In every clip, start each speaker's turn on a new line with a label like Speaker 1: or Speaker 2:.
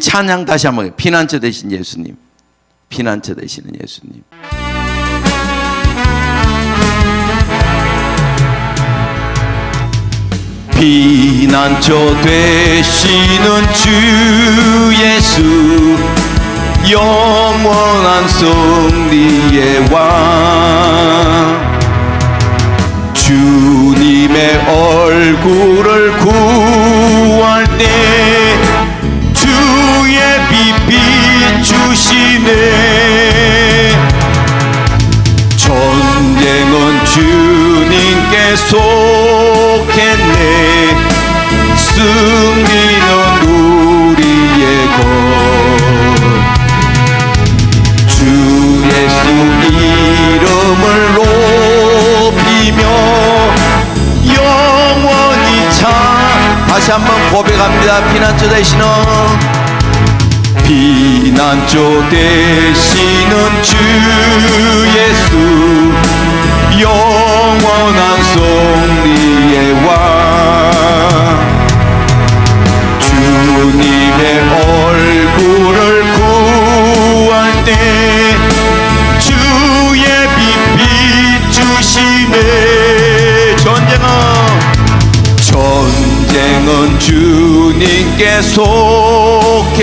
Speaker 1: 찬양 다시 한번 피난처 되신 예수님. 피난처 되시는 예수님. 피난처 되시는 주 예수 영원한 승리의 왕 주님의 얼굴을 구할 때 승리는 우리의 것. 주 예수 이름을 높이며 영원히 차. 다시 한번 고백합니다. 피난처 되시는 피난처 되시는 주 예수 영원한 승 주님께 속했네.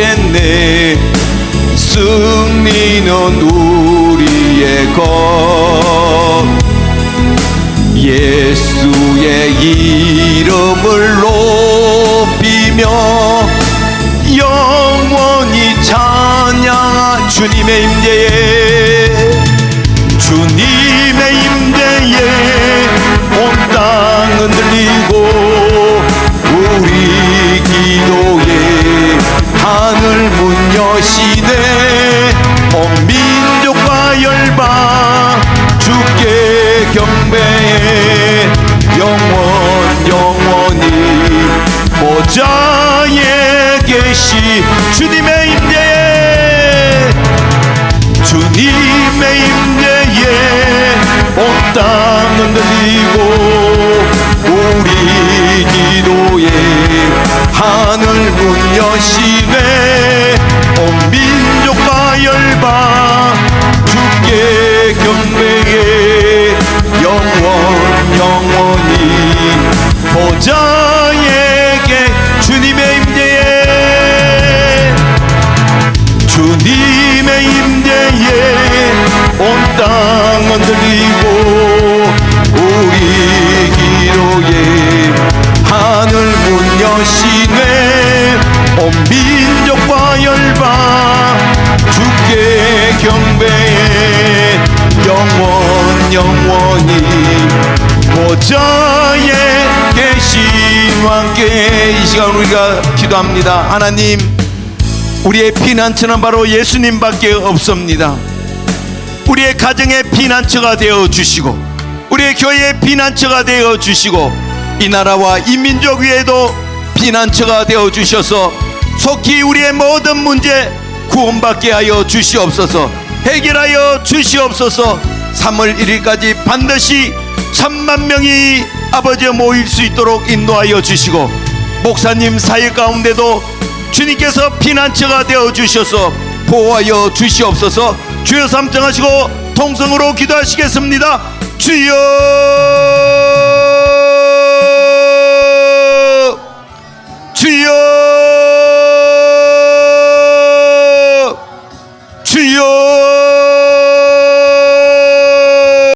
Speaker 1: 승리는 우리의 것. 예수의 이름을 높이며 영원히 찬양 주님의 임재에 주님의 임재에 온 땅은 들리고 문 여시네. 온 민족과 열방 주께 경배해 영원 영원히 보좌에 계시 주님의 임재에. 주님의 임재에 온 땅은 들리고 우리 기도에 하늘 문 여시네 온 민족과 열방 주께 경배해 영원 영원히 보좌에게 주님의 임재에 주님의 임재에 온 땅은 들리고 우리 기도에 하늘 문 여시네 온 민족과 열방 주께 경배해 영원 영원히 보좌에 계신 왕께 이 시간 우리가 기도합니다 하나님 우리의 피난처는 바로 예수님밖에 없습니다. 우리의 가정의 피난처가 되어 주시고 우리의 교회의 피난처가 되어 주시고 이 나라와 이 민족 위에도 피난처가 되어 주셔서 속히 우리의 모든 문제 구원받게 하여 주시옵소서 해결하여 주시옵소서. 3월 1일까지 반드시 3만 명이 아버지 모일 수 있도록 인도하여 주시고 목사님 사역 가운데도 주님께서 피난처가 되어 주셔서 보호하여 주시옵소서. 주여 삼정하시고 통성으로 기도하시겠습니다. 주여! 주여